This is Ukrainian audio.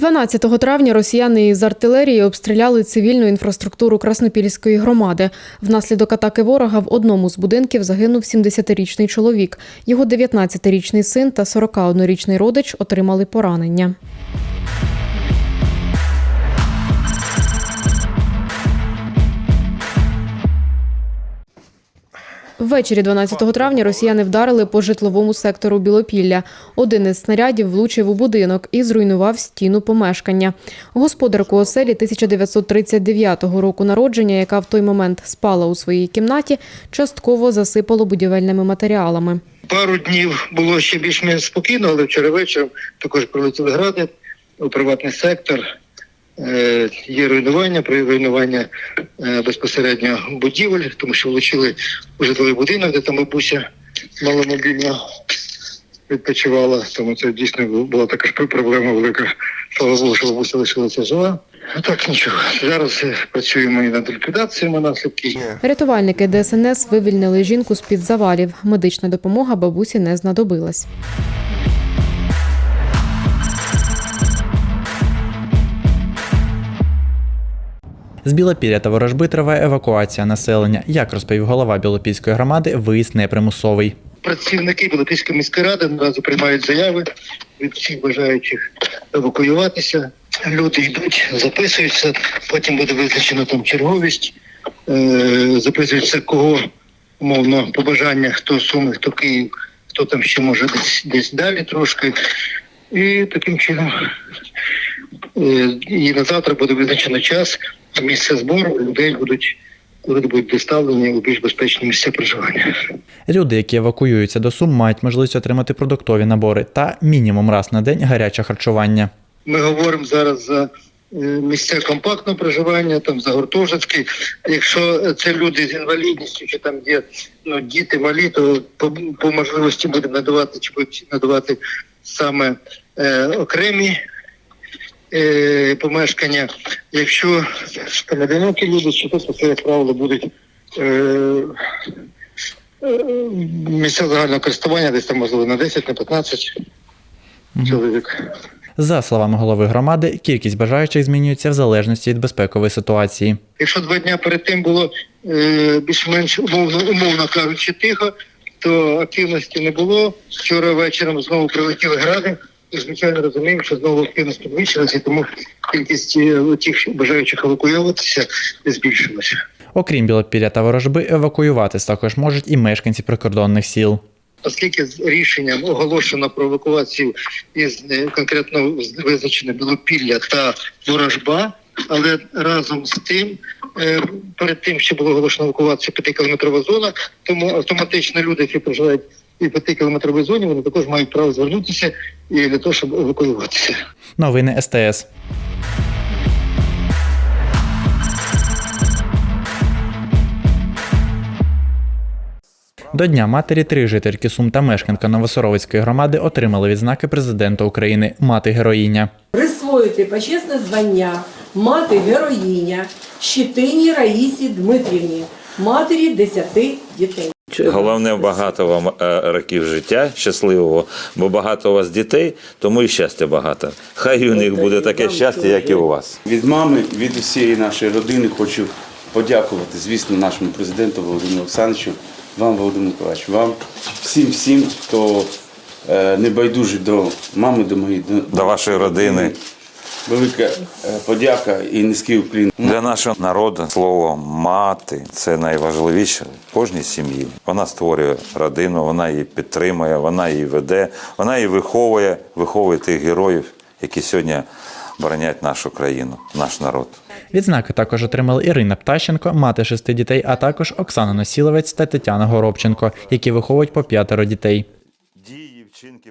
12 травня росіяни із артилерії обстріляли цивільну інфраструктуру Краснопільської громади. Внаслідок атаки ворога в одному з будинків загинув 70-річний чоловік. Його 19-річний син та 41-річний родич отримали поранення. Ввечері 12 травня росіяни вдарили по житловому сектору Білопілля. Один із снарядів влучив у будинок і зруйнував стіну помешкання. Господарку оселі 1939 року народження, яка в той момент спала у своїй кімнаті, частково засипало будівельними матеріалами. Пару днів було ще більш-менш спокійно, але вчора вечором також прилетіли гради у приватний сектор. Е, Є руйнування, при руйнування е, безпосередньо будівель, тому що влучили у житловий будинок, де там бабуся маломобільно відпочивала. Тому це дійсно була також проблема велика. Слава Богу, що бабуся лишилася жива. А так нічого. Зараз е, працюємо і над ліквідаціями наслідків. Рятувальники ДСНС вивільнили жінку з під завалів. Медична допомога бабусі не знадобилась. З Білопілля та Ворожби триває евакуація населення. Як розповів голова Білопільської громади, виїзд непримусовий. Працівники Білопільської міської ради одразу приймають заяви від всіх бажаючих евакуюватися. Люди йдуть, записуються, потім буде визначено там черговість, е, записується кого умовно по бажаннях, хто Суми, хто Київ, хто там ще може десь, десь далі трошки. І таким чином е, і на завтра буде визначено час, місце збору, людей будуть, люди будуть доставлені у більш безпечні місця проживання. Люди, які евакуюються до Сум, мають можливість отримати продуктові набори та мінімум раз на день гаряче харчування. Ми говоримо зараз за е, місця компактного проживання, там за гуртожитки. Якщо це люди з інвалідністю, чи там є ну, діти малі, то по, по можливості будемо надавати чи будуть надавати саме е, окремі е, помешкання. Якщо там одинокі люди, чи то це, як правило, будуть. Е, е, Місця загального користування десь там можливо на 10, на 15 чоловік. За словами голови громади, кількість бажаючих змінюється в залежності від безпекової ситуації. Якщо два дні перед тим було е, більш-менш умовно, умовно кажучи, тихо, то активності не було. Вчора вечором знову прилетіли гради. І, звичайно, розуміємо, що знову активність підвищилася, тому кількість е, тих бажаючих евакуюватися збільшилася. Окрім Білопілля та Ворожби, евакуюватись також можуть і мешканці прикордонних сіл. Оскільки з рішенням оголошено про евакуацію із е, конкретно визначено Білопілля та Ворожба, але разом з тим, е, перед тим, що було оголошено евакуацію 5-кілометрова зона, тому автоматично люди, які проживають і в 5-кілометровій зоні, вони також мають право звернутися і для того, щоб евакуюватися. Новини СТС. До Дня матері три жительки Сум та мешканка Новосоровицької громади отримали відзнаки президента України Мати героїня. Присвоїти почесне звання мати героїня Щетині Раїсі Дмитрівні, матері десяти дітей. Головне багато вам е, років життя щасливого, бо багато у вас дітей, тому і щастя багато. Хай у них буде таке щастя, як і у вас. Від мами, від усієї нашої родини хочу подякувати, звісно, нашому президенту Володимиру Олександровичу, вам, Володимир Миколаївич, вам, всім, всім, хто е, не байдужий до мами, до моєї до, До вашої родини. Велика е, подяка і низький уклін. Для нашого народу слово мати це найважливіше в кожній сім'ї. Вона створює родину, вона її підтримує, вона її веде, вона її виховує, виховує тих героїв, які сьогодні боронять нашу країну, наш народ. Відзнаки також отримали Ірина Птащенко, мати шести дітей, а також Оксана Носіловець та Тетяна Горобченко, які виховують по п'ятеро дітей. Дії, вчинки